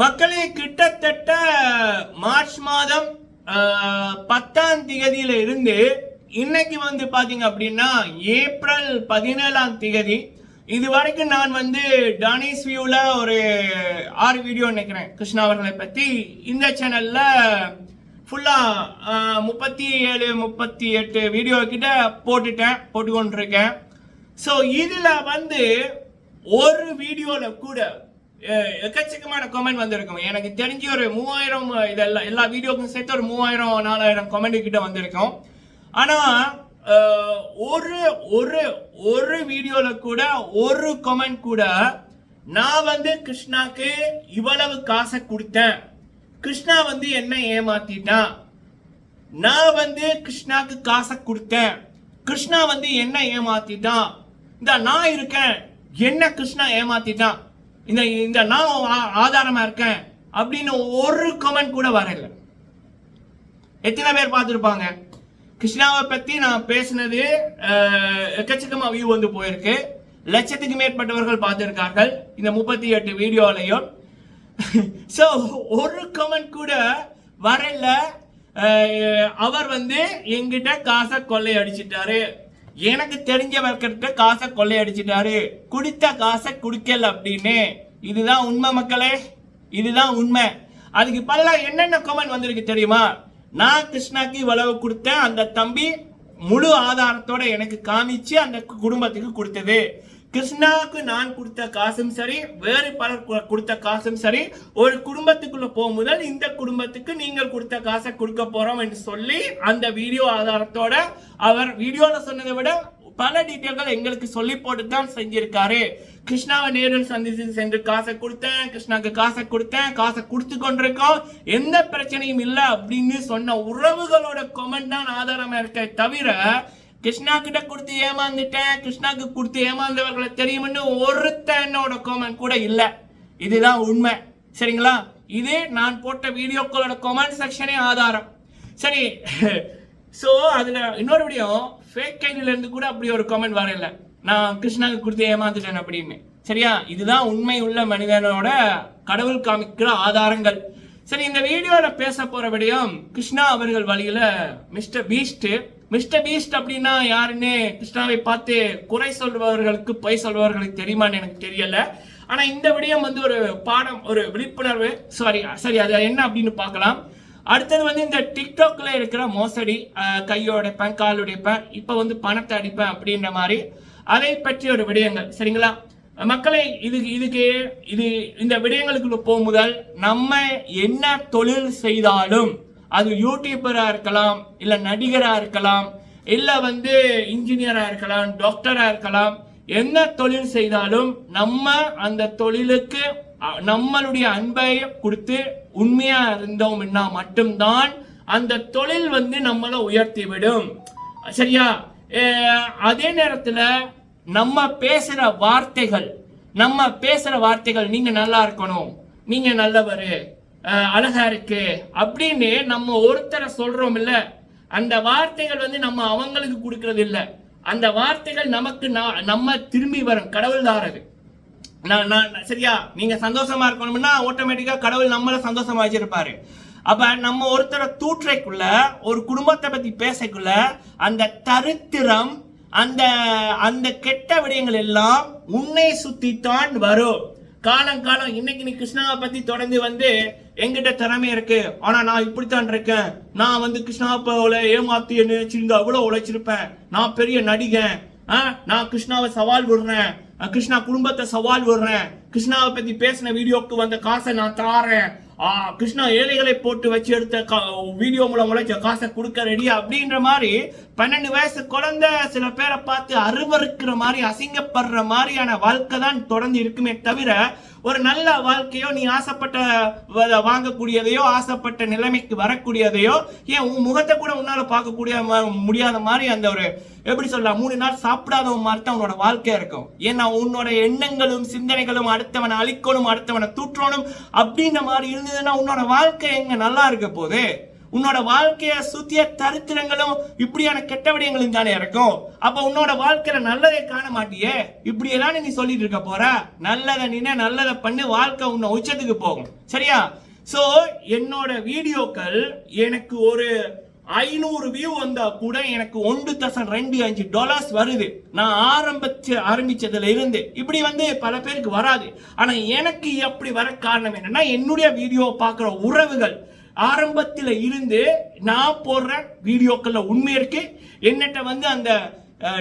மக்களே கிட்டத்தட்ட மார்ச் மாதம் பத்தாம் தேதியில இருந்து இன்னைக்கு வந்து பாத்தீங்க அப்படின்னா ஏப்ரல் பதினேழாம் திகதி. இது வரைக்கும் நான் வந்து டானிஸ் வியூல ஒரு ஆறு வீடியோ நினைக்கிறேன் கிருஷ்ணா அவர்களை பத்தி. இந்த சேனல்ல ஃபுல்லா முப்பத்தி ஏழு முப்பத்தி எட்டு வீடியோ கிட்ட போட்டுட்டேன் போட்டுக்கொண்டிருக்கேன். ஸோ இதுல வந்து ஒரு வீடியோல கூட எக்கச்சக்கமான கமெண்ட் வந்திருக்கும். எனக்கு தெரிஞ்சு ஒரு மூவாயிரம் இதெல்லாம் எல்லா வீடியோக்கும் சேர்த்து ஒரு மூவாயிரம் நாலாயிரம் கமெண்ட் கிட்ட வந்திருக்கும். ஆனால் ஒரு ஒரு ஒரு வீடியோவில் கூட ஒரு கமெண்ட் கூட நான் வந்து கிருஷ்ணாக்கு இவ்வளவு காசை கொடுத்தேன். கிருஷ்ணா வந்து என்ன ஏமாத்திட்டான் நான் வந்து கிருஷ்ணாக்கு காசை கொடுத்தேன். கிருஷ்ணா வந்து என்ன ஏமாத்திட்டான் இந்த நான் இருக்கேன். என்ன கிருஷ்ணா ஏமாத்திட்டான் இந்த இந்த நான் ஆ- ஆதாரமா இருக்கேன் அப்படின்னு ஒரு கமெண்ட் கூட வரல. எத்தனை பேர் பார்த்துருப்பாங்க? கிருஷ்ணாவை பத்தி நான் பேசினது எக்கச்சக்கமாக எக்கச்சக்கமா வியூ வந்து போயிருக்கு. லட்சத்துக்கு மேற்பட்டவர்கள் பார்த்திருக்கார்கள். இந்த முப்பத்தி எட்டு வீடியோலையும். ஸோ ஒரு கமெண்ட் கூட வரல. அவர் வந்து எங்கிட்ட காசை கொள்ளை அடிச்சிட்டாரு எனக்கு தெரிஞ்சவர்கிட்ட காசை கொள்ளையடிச்சிட்டாரு. குடித்த காசை குடிக்கல் அப்படின்னு. இதுதான் உண்மை மக்களே. இதுதான் உண்மை. அதுக்கு பல என்னென்ன கமெண்ட் வந்திருக்கு தெரியுமா? நான் கிருஷ்ணாக்கு இவ்வளவு கொடுத்தேன். அந்த தம்பி முழு ஆதாரத்தோட எனக்கு காமிச்சு அந்த குடும்பத்துக்கு கொடுத்தது. கிருஷ்ணாவுக்கு நான் கொடுத்த காசும் சரி வேறு பலர் கொடுத்த காசும் சரி ஒரு குடும்பத்துக்குள்ள போகும் முதல் இந்த குடும்பத்துக்கு நீங்கள் கொடுத்த காசை கொடுக்க போறோம் என்று சொல்லி அந்த வீடியோ ஆதாரத்தோட அவர் வீடியோல சொன்னதை விட பல டீட்டெயில்கள் எங்களுக்கு சொல்லி போட்டு தான் செஞ்சிருக்காரு. கிருஷ்ணாவை நேரில் சந்தித்து சென்று காசை கொடுத்தேன் கிருஷ்ணாக்கு காசை கொடுத்தேன் காசை கொடுத்து கொண்டிருக்கோம். எந்த பிரச்சனையும் இல்லை அப்படின்னு சொன்ன உறவுகளோட கொமெண்ட் தான் ஆதாரமா இருக்க தவிர கிருஷ்ணா கிட்ட கொடுத்து ஏமாந்துட்டேன் கிருஷ்ணாக்கு கொடுத்து ஏமாந்தவர்களை தெரியும்னு ஒருத்தனோட கொமெண்ட் கூட இல்லை. இதுதான் உண்மை. சரிங்களா? இது நான் போட்ட வீடியோக்களோட கமெண்ட் செக்ஷனே ஆதாரம். சரி. ஸோ அதில் இன்னொரு விடியும் ஃபேக் ஐடியில இருந்து கூட அப்படி ஒரு கமெண்ட் வரல. நான் கிருஷ்ணாவுக்கு கொடுத்து ஏமாந்துட்டேன் அப்படின்னு. சரியா? இதுதான் உண்மை உள்ள மனிதனோட கடவுள் காமிக்கிற ஆதாரங்கள். சரி இந்த வீடியோவில் பேச போகிற விடயம் கிருஷ்ணா அவர்கள் வழியில் மிஸ்டர் பீஸ்ட்டு மிஸ்டர் பீஸ்ட் அப்படின்னா யாருன்னு கிருஷ்ணாவை பார்த்து குறை சொல்பவர்களுக்கு பொய் சொல்பவர்களுக்கு தெரியுமான்னு எனக்கு தெரியல. ஆனா இந்த விடயம் வந்து ஒரு பாடம் ஒரு விழிப்புணர்வு. சாரி சரி அது என்ன அப்படின்னு பார்க்கலாம். அடுத்தது வந்து இந்த டிக்டாக்ல இருக்கிற மோசடி அஹ், கையை உடைப்பேன் கால் உடைப்பேன் இப்போ வந்து பணத்தை அடிப்பேன் அப்படின்ற மாதிரி அதை பற்றி ஒரு விடயங்கள். சரிங்களா? மக்களை இது இதுக்கு இது இந்த விடயங்களுக்குள்ள போகும்போதல் நம்ம என்ன தொழில் செய்தாலும் அது யூடியூபராக இருக்கலாம் இல்லை நடிகராக இருக்கலாம் இல்லை வந்து இன்ஜினியராக இருக்கலாம் டாக்டராக இருக்கலாம் என்ன தொழில் செய்தாலும் நம்ம அந்த தொழிலுக்கு நம்மளுடைய அன்பை கொடுத்து உண்மையாக இருந்தோம்னா மட்டும்தான் அந்த தொழில் வந்து நம்மளை உயர்த்தி விடும் சரியா அதே நேரத்தில் நம்ம பேசுகிற வார்த்தைகள் நம்ம பேசுகிற வார்த்தைகள் நீங்கள் நல்லா இருக்கணும் நீங்கள் நல்லவர் அழகா இருக்கு. அப்படின்னு நம்ம ஒருத்தரை சொல்றோம் இல்ல அந்த வார்த்தைகள் வந்து நம்ம அவங்களுக்கு கொடுக்கறது இல்ல அந்த வார்த்தைகள் நமக்கு நம்ம திரும்பி வரும். கடவுள் தாரது நான் நான் சரியா? நீங்க சந்தோஷமா இருக்கணும்னா ஆட்டோமேட்டிக்கா கடவுள் நம்மள சந்தோஷமா வச்சிருப்பாரு அப்ப நம்ம ஒருத்தரை தூற்றைக்குள்ள ஒரு குடும்பத்தை பத்தி பேசக்குள்ள அந்த தரித்திரம் அந்த அந்த கெட்ட விடயங்கள் எல்லாம் உன்னை சுத்தித்தான் வரும். காலம் காலம் இன்னைக்கு நீ கிருஷ்ணாவை பத்தி தொடர்ந்து வந்து எங்கிட்ட திறமை இருக்கு. ஆனா நான் இப்படித்தான் இருக்கேன். நான் வந்து கிருஷ்ணாவை ஏமாத்தி என்ன அவ்வளவு உழைச்சிருப்பேன். நான் பெரிய நடிகன். ஆ, நான் கிருஷ்ணாவை சவால் விடுறேன். கிருஷ்ணா குடும்பத்தை சவால் விடுறேன். கிருஷ்ணாவை பத்தி பேசின வீடியோக்கு வந்த காசை நான் தாரேன். கிருஷ்ணா ஏழைகளை போட்டு வச்சு எடுத்த கா- வீடியோ மூலம் உழைச்ச காசை கொடுக்க ரெடியா அப்படின்ற மாதிரி பன்னெண்டு வயசு குழந்தை சில பேரை பார்த்து அருவறுக்கிற மாதிரி அசிங்கப்படுற மாதிரியான வாழ்க்கை தான் தொடர்ந்து இருக்குமே தவிர ஒரு நல்ல வாழ்க்கையோ நீ ஆசைப்பட்ட வ- வாங்கக்கூடியதையோ ஆசைப்பட்ட நிலைமைக்கு வரக்கூடியதையோ ஏன் உன் முகத்தை கூட உன்னால பார்க்கக்கூடிய முடியாத மாதிரி அந்த ஒரு எப்படி சொல்லலாம் மூணு நாள் சாப்பிடாத மாதிரி தான் உன்னோட வாழ்க்கை இருக்கும். ஏன்னா உன்னோட எண்ணங்களும் சிந்தனைகளும் அடுத்தவனை அழிக்கணும் அடுத்தவனை தூற்றணும் அப்படின்ற மாதிரி இருந்ததுன்னா உன்னோட வாழ்க்கை எங்க நல்லா இருக்க போகுது? உன்னோட வாழ்க்கைய சுத்திய தரித்திரங்களும் இப்படியான கெட்ட விடயங்களும் தானே இருக்கும். அப்ப உன்னோட வாழ்க்கையில நல்லதை காண மாட்டியே? இப்படி எல்லாம் நீ சொல்லிட்டு இருக்க போற? நல்லதை நினை நல்லதை பண்ணு வாழ்க்கை உன்னை உச்சத்துக்கு போகும். சரியா? சோ என்னோட வீடியோக்கள் எனக்கு ஒரு ஐநூறு வியூ வந்தா கூட எனக்கு ஒன்று தசம் ரெண்டு அஞ்சு டாலர்ஸ் வருது. நான் ஆரம்பிச்சு ஆரம்பிச்சதுல இருந்து. இப்படி வந்து பல பேருக்கு வராது. ஆனா எனக்கு எப்படி வர காரணம் என்னன்னா என்னுடைய வீடியோ பார்க்குற உறவுகள். ஆரம்பத்தில் இருந்து நான் போடுற வீடியோக்களில் உண்மை இருக்கு. என்னட்ட வந்து அந்த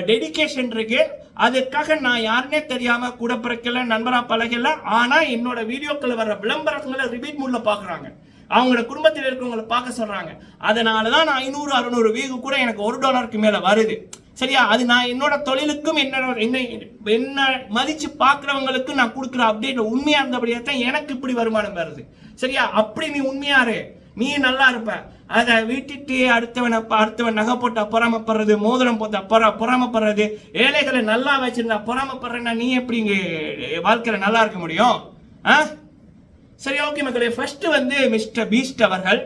டெடிகேஷன் இருக்கு. அதுக்காக நான் யாருன்னே தெரியாம கூட பிறக்கல நண்பரா பழகல. ஆனா என்னோட வீடியோக்கள் வர விளம்பரங்களை ரிபீட் மூட்ல பாக்குறாங்க. அவங்களோட குடும்பத்தில் இருக்கிறவங்களை பார்க்க சொல்றாங்க. அதனால தான் நான் ஐநூறு அறுநூறு வீகு கூட எனக்கு ஒரு டாலருக்கு மேல வருது. சரியா? அது நான் என்னோட தொழிலுக்கும் என்னோட என்ன என்ன மதிச்சு பார்க்குறவங்களுக்கு நான் கொடுக்குற அப்டேட் உண்மையா இருந்தபடியாக தான் எனக்கு இப்படி வருமானம் வருது. சரியா? அப்படி நீ உண்மையாரு நீ நல்லா இருப்ப. அதை விட்டுட்டு அடுத்தவனை அடுத்தவன் நகை போட்டா பொறாமப்படுறது மோதிரம் போட்டா பொறா பொறாமப்படுறது ஏழைகளை நல்லா வச்சிருந்தா பொறாமப்படுறேன்னா நீ எப்படி இங்க வாழ்க்கையில நல்லா இருக்க முடியும்? ஆ? சரி ஓகே மக்களே. ஃபர்ஸ்ட் வந்து மிஸ்டர் பீஸ்ட் அவர்கள்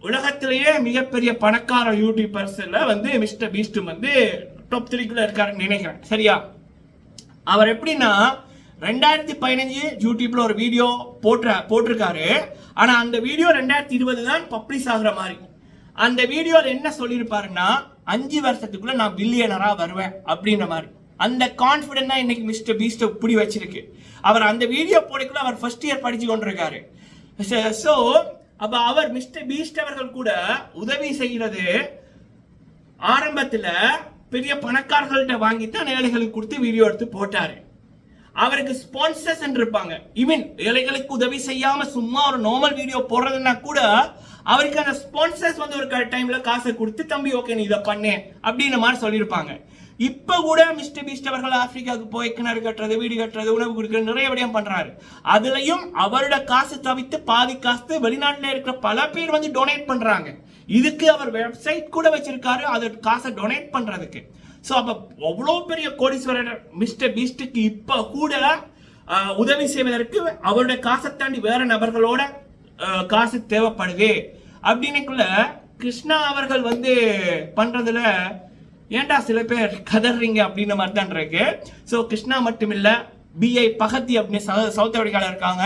உலகத்திலேயே மிகப்பெரிய பணக்கார யூடியூபர்ஸ்ல வந்து மிஸ்டர் பீஸ்ட் வந்து டாப் த்ரீக்குள்ள இருக்காருன்னு நினைக்கிறேன். சரியா? அவர் எப்படின்னா ரெண்டாயிரத்தி பதினஞ்சு யூடியூப்ல ஒரு வீடியோ போட்டு போட்டிருக்காரு. ஆனா அந்த வீடியோ ரெண்டாயிரத்தி இருபது தான் பப்ளிஷ் ஆகுற மாதிரி. அந்த வீடியோவில் என்ன சொல்லியிருப்பாருன்னா அஞ்சு வருஷத்துக்குள்ள நான் பில்லியனரா வருவேன் அப்படின்ற மாதிரி. அந்த கான்ஃபிடென்ட் தான் இன்னைக்கு மிஸ்டர் பீஸ்ட பிடி வச்சிருக்கு. அவர் அந்த வீடியோ போடக்குள்ள அவர் ஃபர்ஸ்ட் இயர் படிச்சு கொண்டிருக்காரு. ஸோ அப்போ அவர் மிஸ்டர் பீஸ்ட் அவர்கள் கூட உதவி செய்கிறது ஆரம்பத்தில் பெரிய பணக்காரர்கள்ட்ட வாங்கி தான் ஏழைகளுக்கு கொடுத்து வீடியோ எடுத்து போட்டாரு. அவருக்கு ஸ்பான்சர்ஸ் இருப்பாங்க ஈவன் ஏழைகளுக்கு உதவி செய்யாம சும்மா ஒரு நார்மல் வீடியோ போடுறதுன்னா கூட அவருக்கு அந்த ஸ்பான்சர்ஸ் வந்து ஒரு டைம்ல காசை கொடுத்து தம்பி ஓகே நீ இதை பண்ணு. அப்படின்ற மாதிரி சொல்லியிருப்பாங்க. இப்ப கூட மிஸ்டர் பீஸ்ட் அவர்கள் ஆப்பிரிக்காவுக்கு போய் கிணறு கட்டுறது வீடு கட்டுறது உணவு கொடுக்கறது நிறைய விடயம் பண்றாரு. அதுலயும் அவரோட காசு தவிர்த்து பாதி காசு வெளிநாட்டுல இருக்கிற பல பேர் வந்து டொனேட் பண்றாங்க. இதுக்கு அவர் வெப்சைட் கூட வச்சிருக்காரு அதோட காசை டொனேட் பண்றதுக்கு. ஸோ அப்போ அவ்வளோ பெரிய கோடீஸ்வரர் மிஸ்டர் பீஸ்டுக்கு இப்போ கூட உதவி செய்வதற்கு அவருடைய காசை தாண்டி வேற நபர்களோட காசு தேவைப்படுது. அப்படின்னுக்குள்ள கிருஷ்ணா அவர்கள் வந்து பண்ணுறதுல ஏன்டா சில பேர் கதறீங்க அப்படின்ற மாதிரி தான் இருக்கு. ஸோ கிருஷ்ணா மட்டும் இல்லை பிஐ பகத்தி அப்படின்னு சவுத் ஆப்பிரிக்காவில் இருக்காங்க.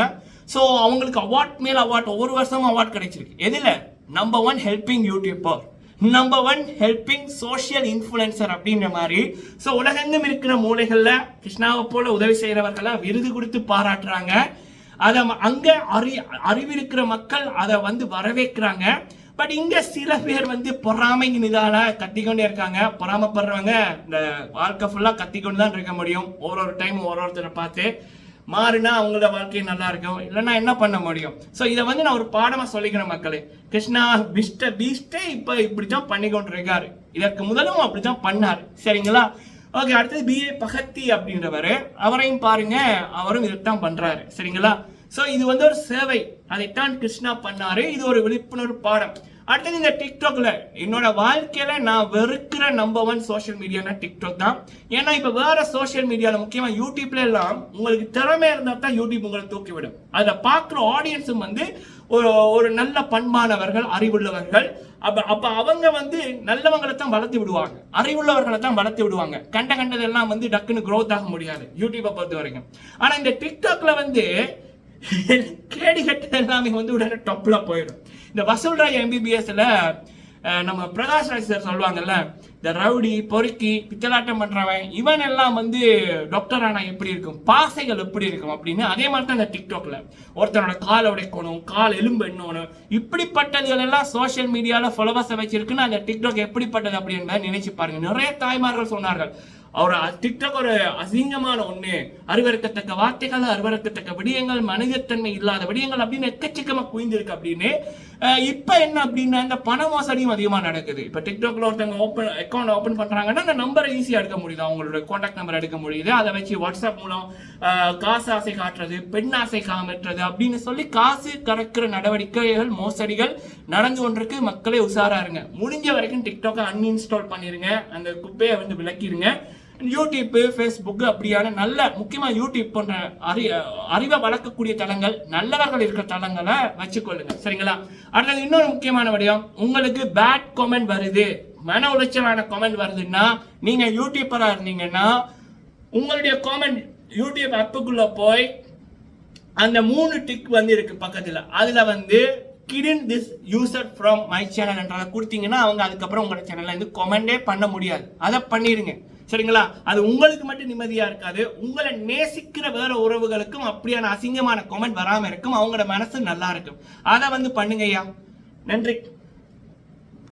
ஸோ அவங்களுக்கு அவார்ட் மேல் அவார்ட் ஒவ்வொரு வருஷமும் அவார்ட் கிடைச்சிருக்கு. எதில்? Number one helping YouTuber number one helping social influencer அப்படின்ற மாதிரி. ஸோ உலகெங்கும் இருக்கிற மூலைகளில் கிருஷ்ணாவை போல உதவி செய்கிறவர்களை விருது கொடுத்து பாராட்டுறாங்க. அதை ம- அறி அறிவிருக்கிற மக்கள் அதை வந்து வரவேற்கிறாங்க. பட் இங்கே சில பேர் வந்து பொறாமை இதால கத்திக்கொண்டே இருக்காங்க. பொறாமப்படுறவங்க இந்த வாழ்க்கை ஃபுல்லாக கத்திக்கொண்டு தான் இருக்க முடியும். ஒரு ஒரு டைம் ஒரு ஒருத்தரை பார்த்து. மாறினா அவங்களோட வாழ்க்கை நல்லா இருக்கும். இல்லைன்னா என்ன பண்ண முடியும்? ஸோ இதை வந்து நான் ஒரு பாடமாக சொல்லிக்கிறேன் மக்களே. கிருஷ்ணா பிஸ்ட பீஸ்டே இப்போ இப்படி தான் பண்ணி கொண்டு இதற்கு முதலும் அப்படி தான் பண்ணார். சரிங்களா? ஓகே அடுத்தது பிஏ பகத்தி அப்படின்றவர். அவரையும் பாருங்க. அவரும் இதைத்தான் பண்ணுறாரு சரிங்களா? ஸோ இது வந்து ஒரு சேவை. அதைத்தான் கிருஷ்ணா பண்ணாரு. இது ஒரு விழிப்புணர்வு பாடம். அடுத்தது இந்த டிக்டாக்ல என்னோட வாழ்க்கையில நான் வெறுக்கிற நம்பர் ஒன் சோஷியல் மீடியானா டிக்டாக் தான். ஏன்னா இப்ப வேற சோஷியல் மீடியால முக்கியமா யூடியூப்ல எல்லாம் உங்களுக்கு திறமை இருந்தா தான் யூடியூப் உங்களை தூக்கி விடும் அதை பார்க்குற ஆடியன்ஸும் வந்து ஒரு ஒரு நல்ல பண்பானவர்கள் அறிவுள்ளவர்கள். அப்ப அப்ப அவங்க வந்து நல்லவங்களை தான் வளர்த்து விடுவாங்க. அறிவுள்ளவர்களை தான் வளர்த்து விடுவாங்க. கண்ட கண்டதெல்லாம் வந்து டக்குன்னு க்ரோத் ஆக முடியாது யூடியூப்பை பொறுத்த வரைக்கும். ஆனா இந்த டிக்டாக்ல வந்து கேடி கட்ட எல்லாமே வந்து உடனே டொப்ல போயிடும். இந்த வசூல்ராய் எம்பிபிஎஸ்ல நம்ம பிரகாஷ் ராஜ் சார் சொல்லுவாங்கல்ல இந்த ரவுடி பொறுக்கி பித்தலாட்டம் பண்றவன் இவன் எல்லாம் வந்து டாக்டர் ஆனா எப்படி இருக்கும்? பாசைகள் எப்படி இருக்கும்? அப்படின்னு அதே மாதிரி தான் இந்த டிக்டாக்ல ஒருத்தனோட கால உடைக்கணும் கால் எலும்பு எண்ணணும் இப்படிப்பட்டதுகள் எல்லாம் சோஷியல் மீடியால ஃபாலோவர்ஸை வச்சிருக்குன்னு அந்த டிக்டாக் எப்படிப்பட்டது அப்படின்னு நினைச்சு பாருங்க. நிறைய தாய்மார்கள் சொன்னார்கள். அவர் டிக்டாக் ஒரு அசிங்கமான ஒண்ணு. அருவறுக்கத்தக்க வார்த்தைகள் அருவறுக்கத்தக்க விடயங்கள் மனிதத்தன்மை இல்லாத விடயங்கள் அப்படின்னு எக்கச்சக்கமா குவிந்திருக்கு அப்படின்னு இப்போ என்ன அப்படின்னா இந்த பண மோசடியும் அதிகமாக நடக்குது. இப்போ டிக்டாக்ல ஒருத்தவங்க ஓப்பன் அக்கௌண்ட் ஓப்பன் பண்ணுறாங்கன்னா அந்த நம்பரை ஈஸியாக எடுக்க முடியுது. அவங்களோட காண்டாக்ட் நம்பர் எடுக்க முடியுது. அதை வச்சு வாட்ஸ்அப் மூலம் காசு ஆசை காட்டுறது பெண் ஆசை காமிட்டுறது அப்படின்னு சொல்லி காசு கறக்கிற நடவடிக்கைகள் மோசடிகள் நடந்து கொண்டிருக்கு. மக்களே உஷாராக இருங்க. முடிஞ்ச வரைக்கும் டிக்டாக்கை அன்இன்ஸ்டால் பண்ணிடுங்க அந்த குப்பையை வந்து விளக்கிடுங்க யூடியூப்பு ஃபேஸ்புக்கு அப்படியான நல்ல முக்கியமாக யூடியூப் போன்ற அறி அறிவை வளர்க்கக்கூடிய தளங்கள் நல்லவர்கள் இருக்கிற தளங்களை வச்சுக்கொள்ளுங்க. சரிங்களா? அடுத்தது இன்னொரு முக்கியமான விடயம் உங்களுக்கு பேட் கமெண்ட் வருது. மன உளைச்சலான கமெண்ட் வருதுன்னா நீங்கள் யூடியூப்பராக இருந்தீங்கன்னா உங்களுடைய காமெண்ட் யூடியூப் ஆப்புக்குள்ளே போய் அந்த மூணு டிக் வந்து இருக்கு பக்கத்தில். அதில் வந்து hidden this user from my சேனல்ன்றதை கொடுத்தீங்கன்னா அவங்க அதுக்கப்புறம் உங்களோட சேனலில் வந்து கமெண்டே பண்ண முடியாது. அதை பண்ணிடுங்க சரிங்களா? அது உங்களுக்கு மட்டும் நிம்மதியா இருக்காது. உங்களை நேசிக்கிற வேற உறவுகளுக்கும் அப்படியான அசிங்கமான கமெண்ட் வராம இருக்கும். அவங்களோட மனசு நல்லா இருக்கும். அதை வந்து பண்ணுங்கய்யா நன்றி.